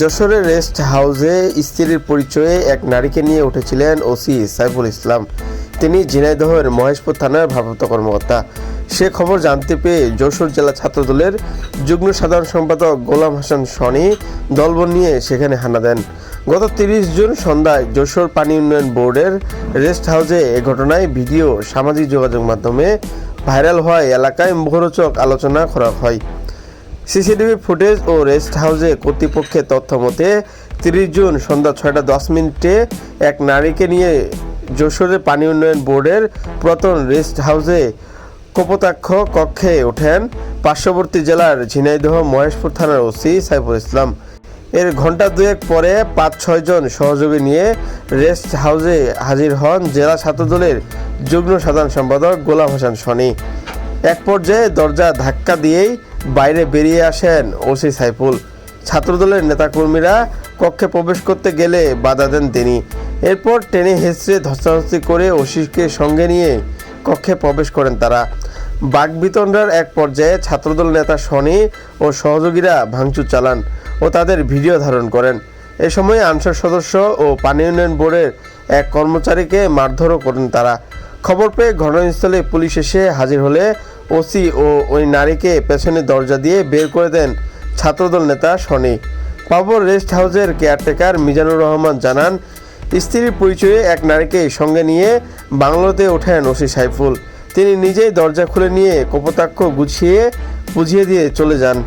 যশোরের রেস্ট হাউসে স্ত্রীর পরিচয়ে এক নারীকে নিয়ে উঠেছিলেন ওসি সাইফুল ইসলাম। তিনি ঝিনাইদহের মহেশপুর থানার ভারপ্রাপ্ত কর্মকর্তা। সে খবর জানতে পেয়ে যশোর জেলা ছাত্রদলের যুগ্ম সাধারণ সম্পাদক গোলাম হাসান সনি দলবল নিয়ে সেখানে হানা দেন। গত তিরিশ জুন সন্ধ্যায় যশোর পানি উন্নয়ন বোর্ডের রেস্ট হাউসে এ ঘটনায় ভিডিও সামাজিক যোগাযোগ মাধ্যমে ভাইরাল হওয়ায় এলাকায় মুখরোচক আলোচনা করা হয়। সিসিটিভি ফুটেজ ও রেস্ট হাউসে কর্তৃপক্ষের তথ্য মতে তিরিশ জুন সন্ধ্যা ছয়টা দশ মিনিটে এক নারীকে নিয়ে যশোরের পানি উন্নয়ন বোর্ডের পুরাতন রেস্ট হাউসে কপোতাক্ষ কক্ষে ওঠেন পার্শ্ববর্তী জেলার ঝিনাইদহ, মহেশপুর থানার ওসি সাইফুল ইসলাম। এর ঘণ্টা দুয়েক পরে পাঁচ ছয়জন সহযোগী নিয়ে রেস্ট হাউসে হাজির হন জেলা ছাত্রদলের যুগ্ম সাধারণ সম্পাদক গোলাম হাসান সনি। এক পর্যায়ে দরজা ধাক্কা দিয়েই বাইরে বেরিয়ে আসেন ওসি সাইফুল। ছাত্রদলের নেতাকর্মীরা কক্ষে প্রবেশ করতে গেলে বাধা দেন তিনি। এরপর টেনে হেসড়ে ধস্তাধস্তি করে ওসিকে সঙ্গে নিয়ে কক্ষে প্রবেশ করেন তারা। বাগবিতণ্ডার এক পর্যায়ে ছাত্রদল নেতা শনি ও সহযোগীরা ভাঙচুর চালান ও তাদের ভিডিও ধারণ করেন। এ সময় আনসার সদস্য ও পানি উন্নয়ন বোর্ডের এক কর্মচারীকে মারধরও করেন তারা। খবর পেয়ে ঘটনাস্থলে পুলিশ এসে হাজির হলে ওসি ও ওই নারীকে পেছনের দরজা দিয়ে বের করে দেন ছাত্রদল নেতা শনি পাবর রেস্ট হাউসের কেয়ারটেকার মিজানুর রহমান জানান, স্ত্রীর পরিচয়ে এক নারীকে সঙ্গে নিয়ে বাংলোতে ওঠেন ওসি সাইফুল। তিনি নিজেই দরজা খুলে নিয়ে কপোতাক্ষ গুছিয়ে বুঝিয়ে দিয়ে চলে যান।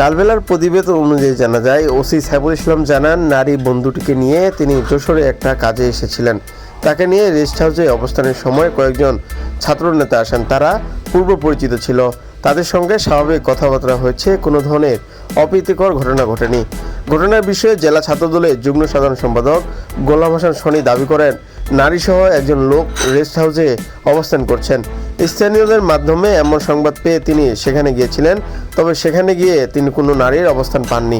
কালবেলার প্রতিবেদন অনুযায়ী জানা যায়, ওসি সাইফুল ইসলাম জানান, নারী বন্ধুটিকে নিয়ে তিনি যশোরে একটা কাজে এসেছিলেন। তাকে নিয়ে রেস্ট হাউসে অবস্থানের সময় কয়েকজন ছাত্র নেতা আসেন। তারা পূর্ব পরিচিত ছিল। তাদের সঙ্গে স্বাভাবিক কথাবার্তা হয়েছে। কোনো ধরনের অপ্রীতিকর ঘটনা ঘটেনি। ঘটনার বিষয়ে জেলা ছাত্রদলের যুগ্ম সাধারণ সম্পাদক গোলাম হাসান সনি দাবি করেন, নারীসহ একজন লোক রেস্ট হাউসে অবস্থান করছেন। স্থানীয়দের মাধ্যমে এমন সংবাদ পেয়ে তিনি সেখানে গিয়েছিলেন, তবে সেখানে গিয়ে তিনি কোনো নারীর অবস্থান পাননি।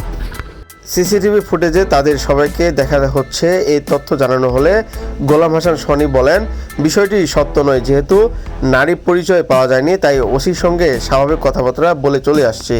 সিসিটিভি ফুটেজে তাদের সবাইকে দেখা হচ্ছে। এই তথ্য জানানো হলে গোলাম হাসান সনি বলেন, বিষয়টি সত্য নয়, যেহেতু নারী পরিচয় পাওয়া যায়নি, তাই ওসির সঙ্গে স্বাভাবিক কথাবার্তা বলে চলে আসছে।